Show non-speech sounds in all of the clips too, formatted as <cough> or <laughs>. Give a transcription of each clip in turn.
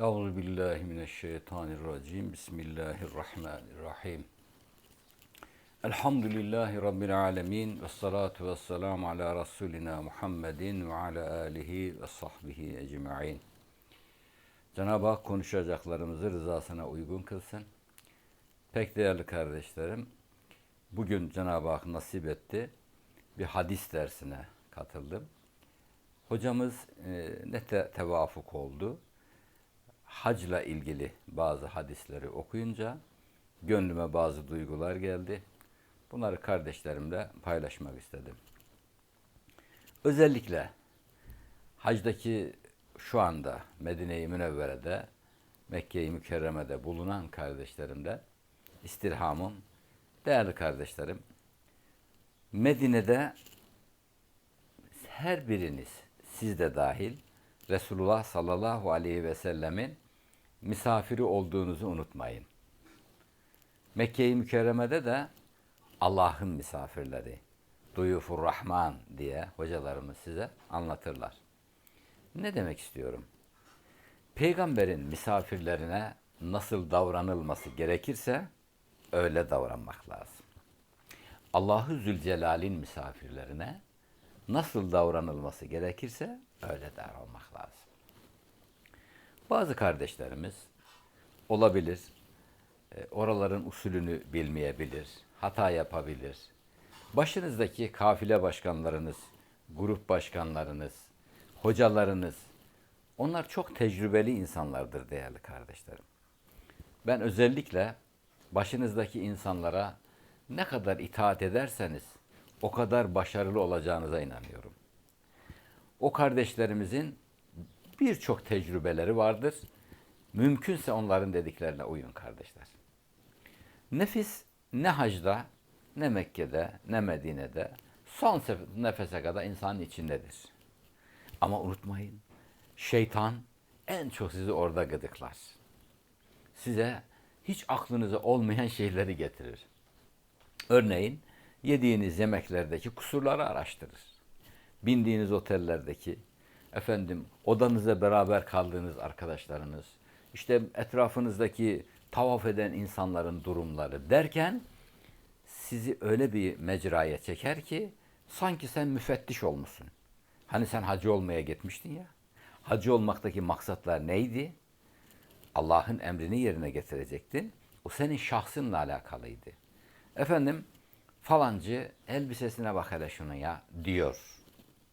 Euzu billahi mineşşeytanirracim. Bismillahirrahmanirrahim. Elhamdülillahi rabbil alamin ve salatu vesselam ala rasulina Muhammedin ve ala alihi ve sahbihi ecmaîn. Cenab-ı Hak konuşacaklarımızı rızasına uygun kılsın. Pek değerli kardeşlerim, bugün Cenab-ı Hak nasip etti. Bir hadis dersine katıldım. Hocamız e, ne te- tevafuk oldu. Hacla ilgili bazı hadisleri okuyunca gönlüme bazı duygular geldi. Bunları kardeşlerimle paylaşmak istedim. Özellikle hacdaki şu anda Medine-i Münevvere'de, Mekke-i Mükerreme'de bulunan kardeşlerimle istirhamım, değerli kardeşlerim, Medine'de her biriniz, siz de dahil, Resulullah sallallahu aleyhi ve sellemin misafiri olduğunuzu unutmayın. Mekke-i Mükerreme'de de Allah'ın misafirleri, Duyufur Rahman diye hocalarımız size anlatırlar. Ne demek istiyorum? Peygamberin misafirlerine nasıl davranılması gerekirse öyle davranmak lazım. Allahü Zülcelal'in misafirlerine nasıl davranılması gerekirse öyle davranmak lazım. Bazı kardeşlerimiz olabilir, e, oraların usulünü bilmeyebilir, hata yapabilir. Başınızdaki kafile başkanlarınız, grup başkanlarınız, hocalarınız, onlar çok tecrübeli insanlardır değerli kardeşlerim. Ben özellikle başınızdaki insanlara ne kadar itaat ederseniz o kadar başarılı olacağınıza inanıyorum. O kardeşlerimizin birçok tecrübeleri vardır. Mümkünse onların dediklerine uyun kardeşler. Nefis ne hacda, ne Mekke'de, ne Medine'de son nefese kadar insanın içindedir. Ama unutmayın, şeytan en çok sizi orada gıdıklar. Size hiç aklınıza olmayan <laughs> şeyleri getirir. Örneğin yediğiniz yemeklerdeki kusurları araştırır. Bindiğiniz otellerdeki, efendim odanızda beraber kaldığınız arkadaşlarınız, işte etrafınızdaki tavaf eden insanların durumları derken sizi öyle bir mecraya çeker ki sanki sen müfettiş olmuşsun. Hani sen hacı olmaya gitmiştin ya. Hacı olmaktaki maksatlar neydi? Allah'ın emrini yerine getirecektin. O senin şahsınla alakalıydı. Efendim falancı elbisesine bak hele şunu ya diyor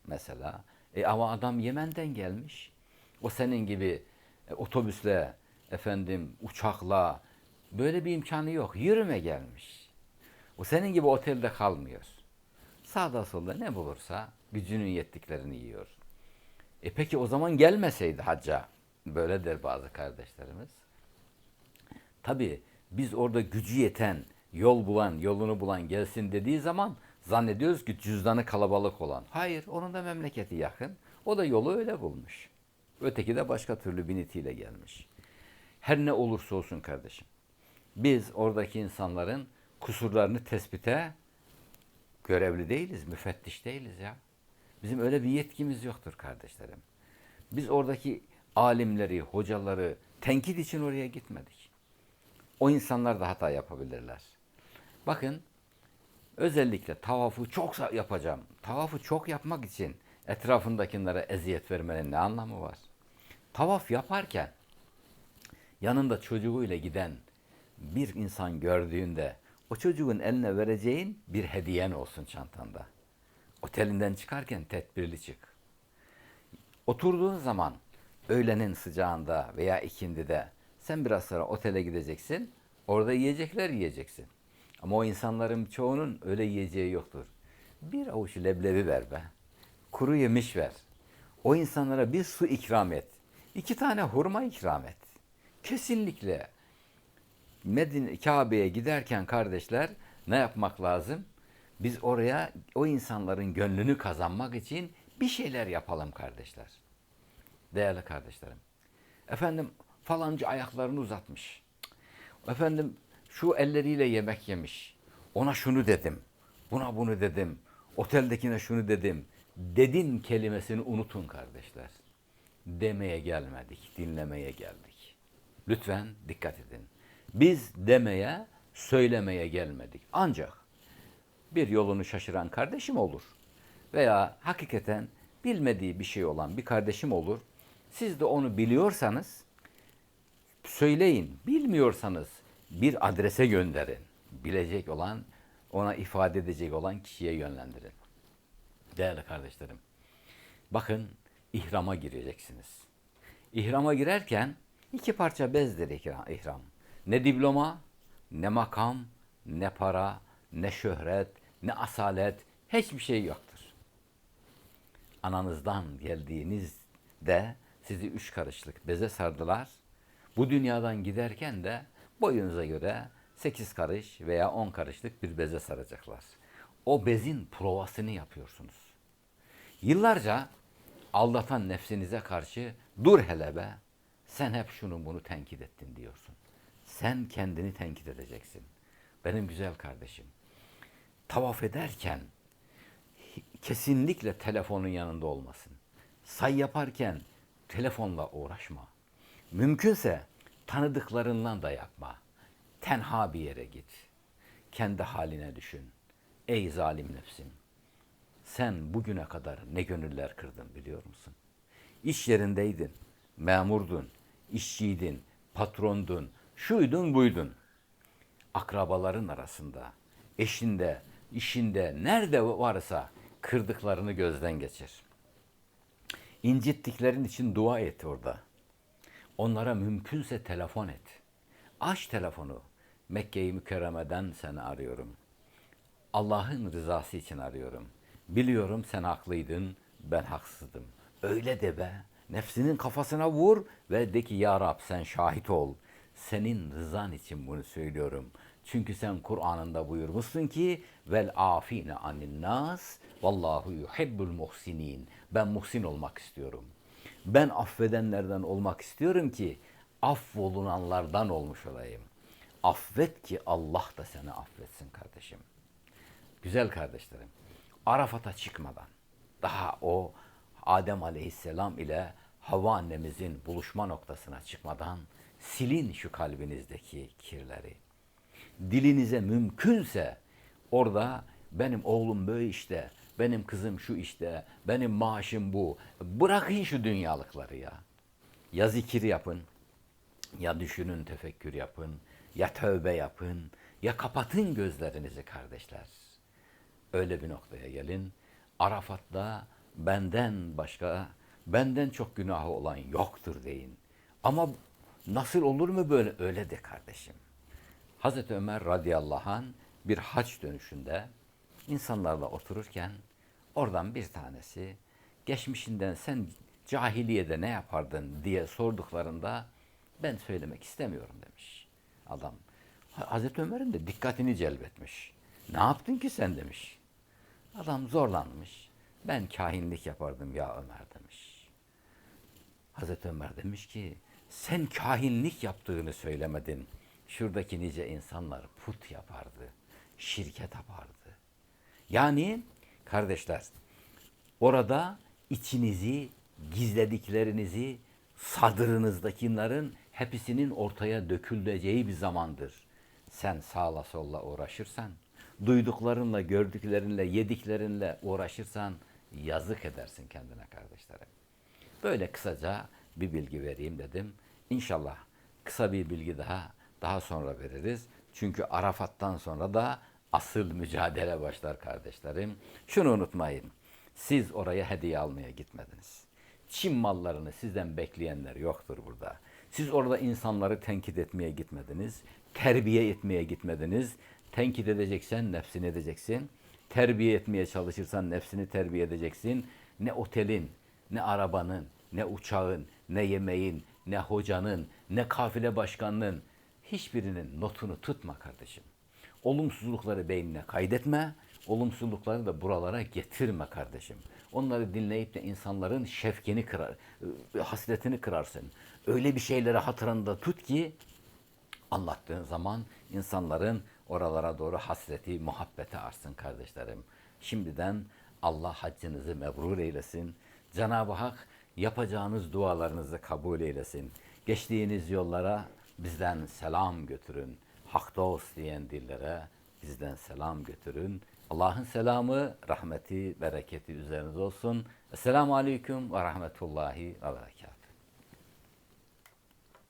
mesela. E ama adam Yemen'den gelmiş. O senin gibi e, otobüsle, efendim uçakla böyle bir imkanı yok. Yürüme gelmiş. O senin gibi otelde kalmıyor. Sağda solda ne bulursa gücünün yettiklerini yiyor. E peki o zaman gelmeseydi hacca. Böyle der bazı kardeşlerimiz. Tabi biz orada gücü yeten, yol bulan, yolunu bulan gelsin dediği zaman zannediyoruz ki cüzdanı kalabalık olan. Hayır, onun da memleketi yakın. O da yolu öyle bulmuş. Öteki de başka türlü bir nitiyle gelmiş. Her ne olursa olsun kardeşim. Biz oradaki insanların kusurlarını tespite görevli değiliz, müfettiş değiliz ya. Bizim öyle bir yetkimiz yoktur kardeşlerim. Biz oradaki alimleri, hocaları tenkit için oraya gitmedik. O insanlar da hata yapabilirler. Bakın özellikle tavafı çok yapacağım. Tavafı çok yapmak için etrafındakilere eziyet vermenin ne anlamı var? Tavaf yaparken yanında çocuğuyla giden bir insan gördüğünde o çocuğun eline vereceğin bir hediyen olsun çantanda. Otelinden çıkarken tedbirli çık. Oturduğun zaman öğlenin sıcağında veya ikindide sen biraz sonra otele gideceksin. Orada yiyecekler yiyeceksin. Ama o insanların çoğunun öyle yiyeceği yoktur. Bir avuç leblebi ver be. Kuru yemiş ver. O insanlara bir su ikram et. İki tane hurma ikram et. Kesinlikle Medine Kabe'ye giderken kardeşler ne yapmak lazım? Biz oraya o insanların gönlünü kazanmak için bir şeyler yapalım kardeşler. Değerli kardeşlerim. Efendim falancı ayaklarını uzatmış. Efendim şu elleriyle yemek yemiş. Ona şunu dedim. Buna bunu dedim. Oteldekine şunu dedim. Dedin kelimesini unutun kardeşler. demeye gelmedik, dinlemeye geldik. Lütfen dikkat edin. Biz demeye, söylemeye gelmedik. Ancak bir yolunu şaşıran kardeşim olur. Veya hakikaten bilmediği bir şey olan bir kardeşim olur. Siz de onu biliyorsanız söyleyin. Bilmiyorsanız bir adrese gönderin. Bilecek olan, ona ifade edecek olan kişiye yönlendirin. Değerli kardeşlerim, bakın ihrama gireceksiniz. İhrama girerken iki parça bezdir ihra- ihram. Ne diploma, ne makam, ne para, ne şöhret, ne asalet, hiçbir şey yoktur. Ananızdan geldiğinizde sizi üç karışlık beze sardılar. Bu dünyadan giderken de boyunuza göre sekiz karış veya on karışlık bir beze saracaklar. O bezin provasını yapıyorsunuz. Yıllarca aldatan nefsinize karşı dur hele be sen hep şunu bunu tenkit ettin diyorsun. Sen kendini tenkit edeceksin. Benim güzel kardeşim. Tavaf ederken kesinlikle telefonun yanında olmasın. Say yaparken telefonla uğraşma. Mümkünse tanıdıklarından da yapma. Tenha bir yere git. Kendi haline düşün. Ey zalim nefsim. Sen bugüne kadar ne gönüller kırdın biliyor musun? İş yerindeydin, memurdun, işçiydin, patrondun, şuydun buydun. Akrabaların arasında, eşinde, işinde, nerede varsa kırdıklarını gözden geçir. İncittiklerin için dua et orada. Onlara mümkünse telefon et. Aç telefonu. Mekke-i Mükerreme'den seni arıyorum. Allah'ın rızası için arıyorum. Biliyorum sen haklıydın, ben haksızdım. Öyle de be. Nefsinin kafasına vur ve de ki ya Rab sen şahit ol. Senin rızan için bunu söylüyorum. Çünkü sen Kur'an'ında buyurmuşsun ki vel afine anin nas vallahu yuhibbul muhsinin. Ben muhsin olmak istiyorum. Ben affedenlerden olmak istiyorum ki affolunanlardan olmuş olayım. Affet ki Allah da seni affetsin kardeşim. Güzel kardeşlerim, Arafat'a çıkmadan daha o Adem Aleyhisselam ile Havva annemizin buluşma noktasına çıkmadan silin şu kalbinizdeki kirleri. Dilinize mümkünse orada benim oğlum böyle işte, benim kızım şu işte, benim maaşım bu. Bırakın şu dünyalıkları ya. Ya zikir yapın, ya düşünün, tefekkür yapın, ya tövbe yapın, ya kapatın gözlerinizi kardeşler öyle bir noktaya gelin. Arafat'ta benden başka, benden çok günahı olan yoktur deyin. Ama nasıl olur mu böyle? Öyle de kardeşim. Hazreti Ömer radıyallahu an bir haç dönüşünde insanlarla otururken oradan bir tanesi geçmişinden sen cahiliyede ne yapardın diye sorduklarında ben söylemek istemiyorum demiş adam. Hazreti Ömer'in de dikkatini celbetmiş. Ne yaptın ki sen demiş. Adam zorlanmış. Ben kahinlik yapardım ya Ömer demiş. Hazreti Ömer demiş ki sen kahinlik yaptığını söylemedin. Şuradaki nice insanlar put yapardı. Şirke tapardı. Yani kardeşler orada içinizi, gizlediklerinizi, sadrınızdakilerin hepsinin ortaya döküleceği bir zamandır. Sen sağla solla uğraşırsan, duyduklarınla, gördüklerinle, yediklerinle uğraşırsan yazık edersin kendine kardeşlerim. Böyle kısaca bir bilgi vereyim dedim. İnşallah kısa bir bilgi daha daha sonra veririz. Çünkü Arafat'tan sonra da asıl mücadele başlar kardeşlerim. Şunu unutmayın. Siz oraya hediye almaya gitmediniz. Çin mallarını sizden bekleyenler yoktur burada. Siz orada insanları tenkit etmeye gitmediniz. Terbiye etmeye gitmediniz. Tenkit edeceksen nefsini edeceksin. Terbiye etmeye çalışırsan nefsini terbiye edeceksin. Ne otelin, ne arabanın, ne uçağın, ne yemeğin, ne hocanın, ne kafile başkanının hiçbirinin notunu tutma kardeşim. Olumsuzlukları beynine kaydetme, olumsuzlukları da buralara getirme kardeşim. Onları dinleyip de insanların şefkini kırar, e, hasretini kırarsın. Öyle bir şeyleri hatırında tut ki anlattığın zaman insanların oralara doğru hasreti, muhabbeti artsın kardeşlerim. Şimdiden Allah haccınızı mebrur eylesin. Cenab-ı Hak Yapacağınız dualarınızı kabul eylesin. Geçtiğiniz yollara bizden selam götürün. Hak dost diyen dillere bizden selam götürün. Allah'ın selamı, rahmeti, bereketi üzerinize olsun. Esselamu Aleyküm ve Rahmetullahi ve Berekatuhu.